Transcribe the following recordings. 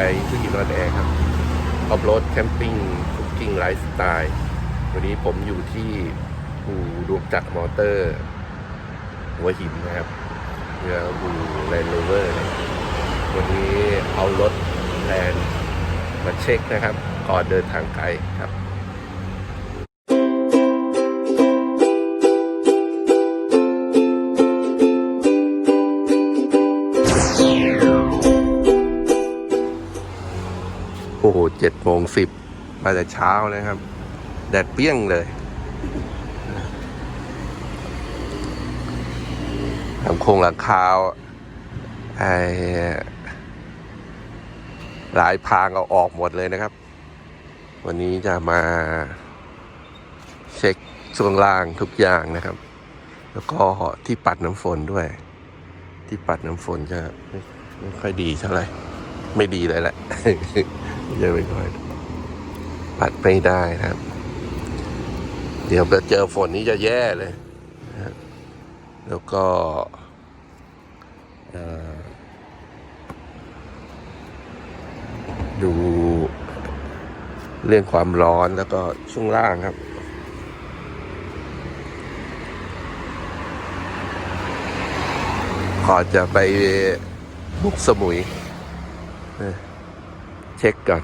ล์ผู้หญิงนอนแอร์ครับออฟโรดแคมปิ้งคุกกิ้งไลฟ์สไตล์วันนี้ผมอยู่ที่อู่ดวงจักรมอเตอร์ หัวหินนะครับเรืออู่แลนด์โรเวอร์วันนี้เอารถแลนมาเช็คนะครับ ก่อนเดินทางไกลครับ โอ้โหเจ็ดโมงสิบมาแต่เช้าเลยครับ แดดเปรี้ยงเลยทำโครงหลังคาไอ้หลายพางเอาออกหมดเลยนะครับ วันนี้จะมาเช็คช่วงล่างทุกอย่างนะครับ แล้วก็ที่ปัดน้ำฝนด้วย ที่ปัดน้ำฝนจะไม่ค่อยดีเท่าไหร่ ไม่ดีเลยแหละ เยอะไปหน่อยปัดไม่ได้นะครับ เดี๋ยวไปเจอฝนนี้จะแย่เลยแล้วก็ดูเรื่องความร้อนแล้วก็ช่วงล่างครับ ก่อนจะไปบุกสมุยเออ เช็คก่อน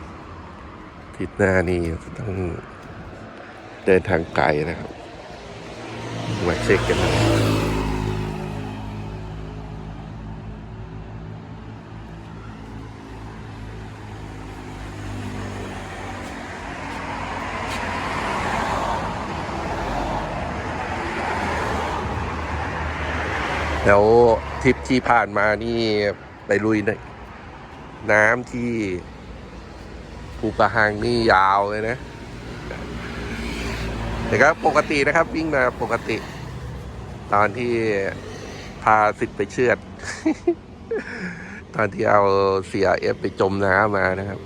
ทิศหน้านี่ต้องเดินทางไกลนะครับ มาเช็คกันนะแล้วทริปที่ผ่านมานี่ไปลุยน้ำที่ ภูกระหังนี่ยาวเลยนะแต่ก็ปกตินะครับ วิ่งมาปกติ ตอนที่พาสิทธิ์ไปเชือด ตอนที่เอาเสียเอฟไปจมน้ำมานะครับ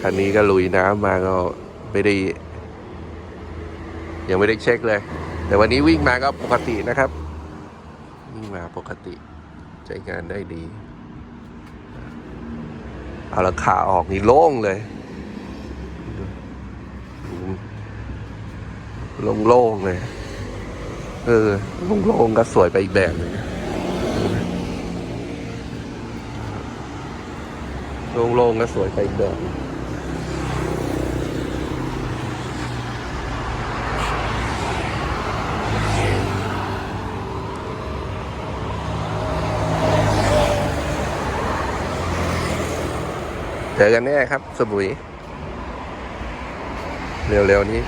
คันนี้ก็ลุยน้ำมาก็ไม่ได้ ยังไม่ได้เช็คเลย แต่วันนี้วิ่งมาก็ปกตินะครับ วิ่งมาปกติใช้งานได้ดี เอาละขาออกนี่โล่งเลยโล่งๆเลย เออโล่งๆก็สวยไปอีกแบบหนึงโล่งๆก็สวยไปอีกแบบ เจอกันแน่ครับสบุยเร็วๆนี้